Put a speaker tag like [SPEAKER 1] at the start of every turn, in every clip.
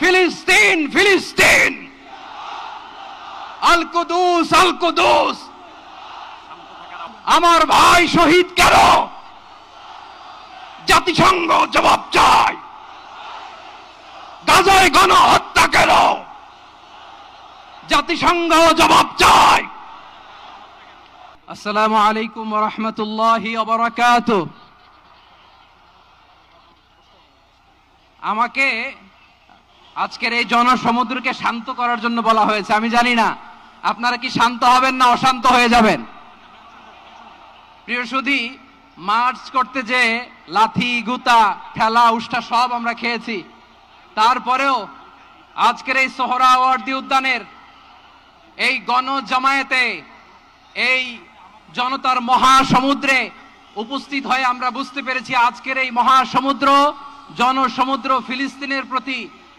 [SPEAKER 1] ফিলিস্তিন ফিলিস্তিন। আলকুদুস আলকুদুস আমার ভাই শহীদ কেন? জাতিসংঘ জবাব চায়। গাজায় গণহত্যা কেন? জাতিসংঘ জবাব চায়। আসসালামু আলাইকুম রহমতুল্লাহি আমাকে আজকের এই জনসমুদ্রকে শান্ত করার জন্য বলা হয়েছে, আমি জানি না। আপনারা কি শান্ত হবেন না অশান্ত হয়ে যাবেন? প্রিয় সুধী, মার্চ করতে যে লাথি, গুতা, ঠেলা, উষ্টা সব আমরা খেয়েছি, তারপরেও আজকের এই সোহরাওয়ার্দী উদ্যানের এই গণ জামায়াতে এই জনতার মহাসমুদ্রে উপস্থিত হয়ে আমরা বুঝতে পেরেছি আজকের এই মহাসমুদ্র, জনসমুদ্র ফিলিস্তিনের প্রতি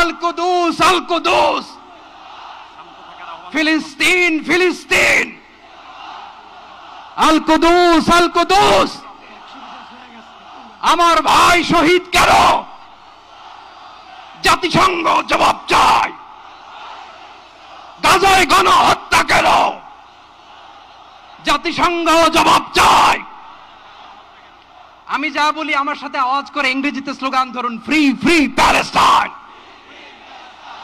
[SPEAKER 1] আল কুদুস ফিলিস্তিন ফিলিস্তিন। আল কুদুস আমার ভাই শহীদ কেন? জাতিসংঘ জবাব চায়। গাজায় গণহত্যা কেন? জাতিসংঘ জবাব চায়। আমি যা বলি আমার সাথে আওয়াজ করে ইংরেজিতে স্লোগান ধরুন free free Palestine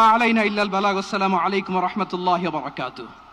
[SPEAKER 1] ওমা আলাইনা ইল্লাল বালাগ আসসালামু আলাইকুম রহমতুল্লাহ বারাকাতুহু